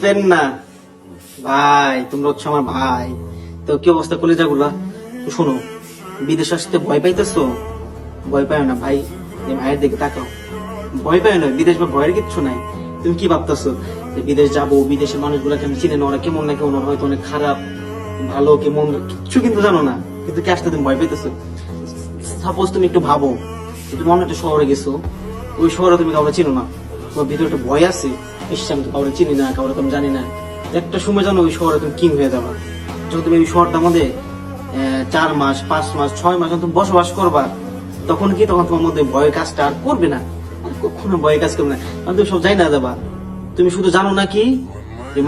Fan না। ভাই, তোমরা হচ্ছে আমার ভাই। তো কি অবস্থা কলেজা গুলা শোনো, বিদেশ আসতে ভয় পাইতেছো? ভয় পায় না, ভাই। ভাইয়ের দিকে তাকাও। ভয় পায় না, বিদেশ বা ভয়ের কিচ্ছু নাই। তুমি কি ভাবতেছো? যে বিদেশ যাব, বিদেশের মানুষগুলা কেমন চিনে না, ওরা কেমন না কেমন হয়তো অনেক খারাপ, ভালো, কেমন, কিচ্ছু কিন্তু জানো না। কিন্তু কি আসতে তুমি ভয় পাইতেছো? সাপোজ তুমি একটু ভাবো, তুমি অন্য একটা শহরে গেছো, ওই শহরে তুমি কাউকে চিনো না। তোমার ভিতরে একটা ভয় আছে। তো কাউকে চিনি না কাউকে তুমি জানি না। একটা সময় জানো ওই শহরে তুমি কিং হয়ে যাবা। যখন তুমি ওই মধ্যে চার মাস, পাঁচ মাস, ছয় মাস তুমি বসবাস করবা, তখন কি তখন তোমার মধ্যে কাজটা আর করবে না? কখনো কাজ করবে না। তুমি সব যাই না যাবা তুমি শুধু জানো না কি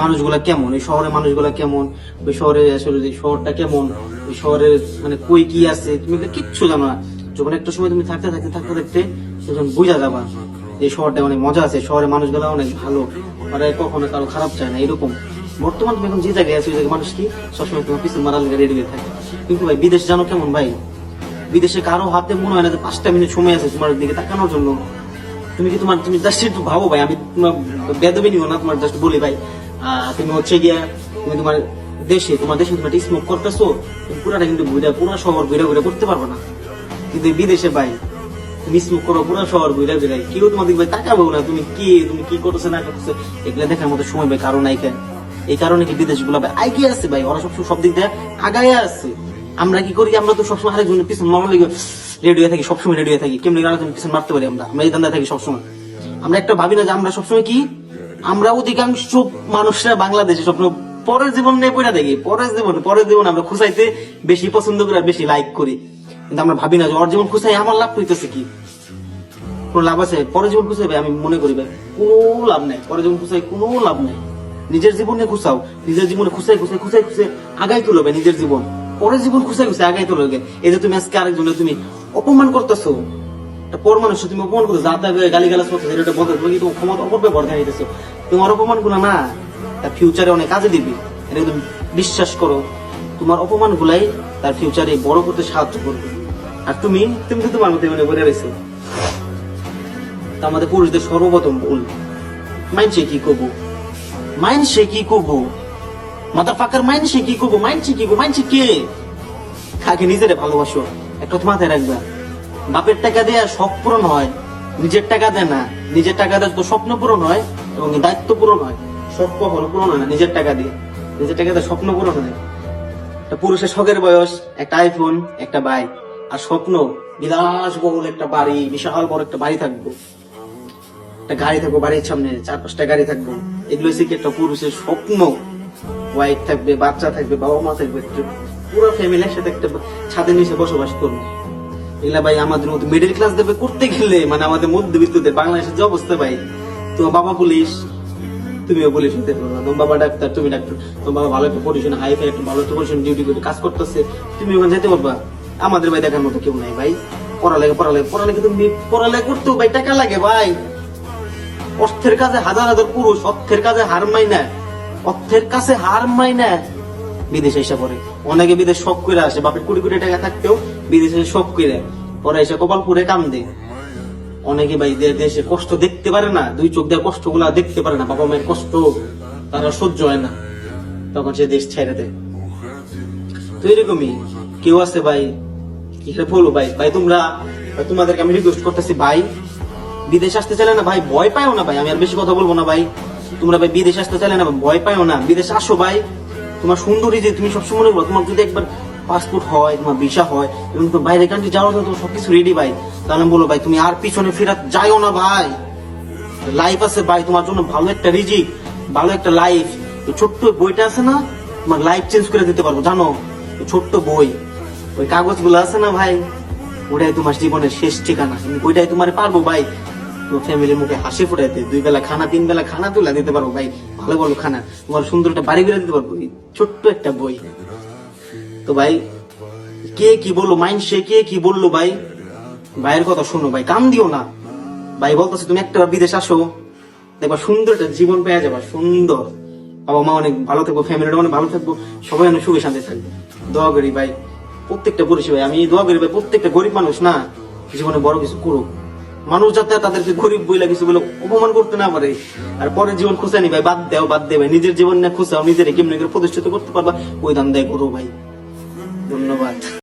মানুষগুলা কেমন এই শহরের মানুষগুলা কেমন, ওই শহরে আসলে শহরটা কেমন, ওই শহরের মানে কই কি আছে, তুমি কিচ্ছু জানো না। যখন একটা সময় তুমি থাকতে থাকতে থাকতে থাকতে, তখন বুঝা যাবা এই শহরটা অনেক মজা আছে শহরের মানুষগুলো অনেক ভালো, ওরা কখনো কারও খারাপ চায় না, এরকম। বর্তমান তুমি এখন যে জায়গায় আছো, ওই জায়গায় মানুষ কি সবসময় তোমার পিছনে মারার লেগে রেডি হয়ে থাকে। কিন্তু ভাই, বিদেশ জানো কেমন ভাই? বিদেশে কারও হাতে মনে হয় না যে পাঁচটা মিনিট সময় আছে তোমার দিকে তাকানোর জন্য। তুমি কি তোমার, তুমি জাস্ট একটু ভাবো ভাই, আমি তোমার বেদবে নিও না, তোমার জাস্ট বলি ভাই। তুমি হচ্ছে গিয়া, তুমি তোমার দেশে তোমার দেশে তুমি স্মোক করতেছো পুরাটা কিন্তু ঘুরে, পুরো শহর ঘুরে ঘুরে করতে পারবে না। কিন্তু বিদেশে ভাই তুমি স্মোক করো, পুরো শহর তাকাবো না। তুমি কি তুমি কি করতেছো, না করতেছো? এগুলো দেখার মতো সময় এই কারণে কি বিদেশগুলো আছে ভাই? ওরা সব দিক দিয়ে আগায় আছে। আমরা কি করি? আমরা তো সবসময় আরেকজনের পিছন মামলা রেডি হয়ে থাকি, সবসময় রেডি হয়ে থাকি। কেমনি আরেকজনের পিছন মারতে পারি আমরা? আমরা এই ধান্দায় থাকি সবসময়। আমরা একটা ভাবি না যে আমরা সবসময় কি? আমরা অধিকাংশ মানুষরা বাংলাদেশে স্বপ্ন পরের জীবন নিয়ে পড়ে দেখি পরের জীবন পরের জীবন আমরা খুঁচাইতে বেশি পছন্দ করি বেশি লাইক করি। কিন্তু আমরা ভাবি না যে ওর জীবন খুঁচাই আমার লাভ হইতেছে কি? কোনো লাভ আছে? পরে জীবন খুঁচাইবে, আমি মনে করি ভাই কোনো লাভ নাই। পরের জীবন খুঁচাই, কোনো লাভ নাই। নিজের জীবনে খুঁচাও। নিজের জীবনে খুঁচাই খুঁচাই খুঁচাই খুঁচাই আগাই তুলবে নিজের জীবন। পরের জীবন খুঁচাই খুঁচাই আগাই তুলবে এই যে তুমি আজকে আরেকজনের তুমি অপমান করতেছো পর তুমি অপমান করছ যা তা গালি গালাজ করতেছো, এটা বলতে তুমি কিন্তু ক্ষমতা অপব্যবহার দেখাইতেছো তোমার অপমানগুলো না, তার ফিউচারে অনেক কাজে দিবে। এটা তুমি বিশ্বাস করো। তোমার অপমান গুলাই তার ফিউচারে বড় করতে সাহায্য করবে। আর তুমি তুমি তো তোমার মধ্যে মনে করে রয়েছো তা আমাদের পুরুষদের সর্বপ্রথম ভুল। মাইনসে কি করব? মাইনসে কি করব? মাথার ফাঁকার মাইনসে কি করব? মাইনসে কি করব? মাইনসে কে? খাকে নিজেরে ভালোবাসো? একটা মাথায় রাখবা। বাপের টাকা দেয়া সব পূরণ হয়, নিজের টাকা দেয় না। নিজের টাকা দেয় তো স্বপ্ন পূরণ হয় এবং দায়িত্ব পূরণ হয়। সব কখনো পূরণ হয় না, নিজের টাকা দিয়ে। নিজের টাকা দিয়ে স্বপ্ন পূরণ হয়। একটা পুরুষের শখের বয়স, একটা আইফোন একটা বাইক আর স্বপ্ন বিলাসবহুল একটা বাড়ি, বিশাল বড় একটা বাড়ি থাকব। একটা গাড়ি থাকব, বাড়ির সামনে চার পাঁচটা গাড়ি থাকব। এগুলো হচ্ছে একটা পুরুষের স্বপ্ন। ওয়াইফ থাকবে, বাচ্চা থাকবে বাবা মা থাকবে পুরো ফ্যামিলি একসাথে একটা ছাদের নিচে বসবাস করব। এগুলা ভাই আমাদের মতো মিডল ক্লাস দেবে করতে গেলে মানে আমাদের মধ্যবিত্তদের বাংলাদেশের যে অবস্থা ভাই, তোমার বাবা পুলিশ, তুমিও পুলিশ হতে পারো তোমার বাবা ডাক্তার, তুমি ডাক্তার। তোমার বাবা ভালো একটা পজিশন হাই ফাই একটা ভালো একটা পজিশন ডিউটি করে কাজ করতেছে। তুমি ওখানে যেতে পারবা। আমাদের ভাই দেখার মতো কেউ নাই ভাই। পড়ালেখা পড়ালেখা পড়ালেখা তুমি পড়ালেখা করতেও ভাই টাকা লাগে ভাই। অর্থের কাছে হাজার হাজার পুরুষ, অর্থের কাছে হার মাই না অর্থের কাছে হার মাই না বিদেশে এসে পড়ে। অনেকে বিদেশ শখ করে আসে। বাপের কুড়ি কোটি টাকা থাকতেও বিদেশে শখ করে। পরে এসে কপাল পুরে কাম দেয় অনেকে ভাই দেশে কষ্ট দেখতে পারে না, দুই চোখ দিয়ে কষ্টগুলা দেখতে পারে না, বাবা মায়ের কষ্ট তারা সহ্য হয় না। তখন সে দেশ ছেড়ে দেয়। তো এরকমই কেউ আছে ভাই কি ভাই? ভাই, তোমরা তোমাদেরকে আমি রিকোয়েস্ট করতেছি, ভাই বিদেশ আসতে চাইলে না ভাই, ভয় পাও না ভাই। আমি আর বেশি কথা বলব না ভাই। তোমরা ভাই বিদেশ আসতে চাইলে না ভয় পাও না। বিদেশ আসো ভাই। তোমার সুন্দরী যে তুমি সবসময় মনে করো তোমার যদি একবার পাসপোর্ট হয়, তোমার ভিসা হয়, এবং তোমার বাইরে কান্ট্রি যাওয়ার জন্য তোমার সবকিছু রেডি ভাই, তাহলে বলব ভাই, তুমি আর পিছনে ফেরত যাইও না ভাই। লাইফ আছে ভাই, তোমার জন্য ভালো একটা রিজিক, ভালো একটা লাইফ ছোট্ট বইটা আছে না তোমার লাইফ চেঞ্জ করে দিতে পারব, জানো? ছোট্ট বই। ওই কাগজগুলো আছে না ভাই, ওটাই তোমার জীবনের শেষ ঠিকানা। ওইটাই তোমার পারব ভাই। ফ্যামিলির মুখে হাসি ফুটাইতে, দুই বেলা খানা, তিন বেলা খানা তুলে দিতে পারব ভাই। ভালো ভালো খানা। তোমার সুন্দর একটা বাড়ি করে দিতে পারব ছোট্ট একটা বই। তো ভাই, কে কি বলল? মাইন্ড সে কে কি বলল ভাই? ভাইয়ের কথা শোনো ভাই কান দিও না। ভাই বলতেছে, তুমি একটা বিদেশ আসো। দেখবা সুন্দর একটা জীবন পেয়ে যাবা, সুন্দর। বাবা মা অনেক ভালো থাকব ফ্যামিলিটা অনেক ভালো থাকব, সবাই অনেক সুখে শান্তি থাকবে। দোয়া করি ভাই, প্রত্যেকটা পরিষেবায় আমি দোয়া করি ভাই, প্রত্যেকটা গরিব মানুষ না, জীবনে বড় কিছু করুক। মানুষ যাতে তাদেরকে গরিব বইলা কিছু বলে অপমান করতে না পারে, আর পরে জীবন খুঁজানি ভাই বাদ দেও, বাদ দে ভাই নিজের জীবন না খুঁজাও নিজের কেমনি করে প্রতিষ্ঠিত করতে পারবা? ওই দান দেয় করো ভাই। ধন্যবাদ।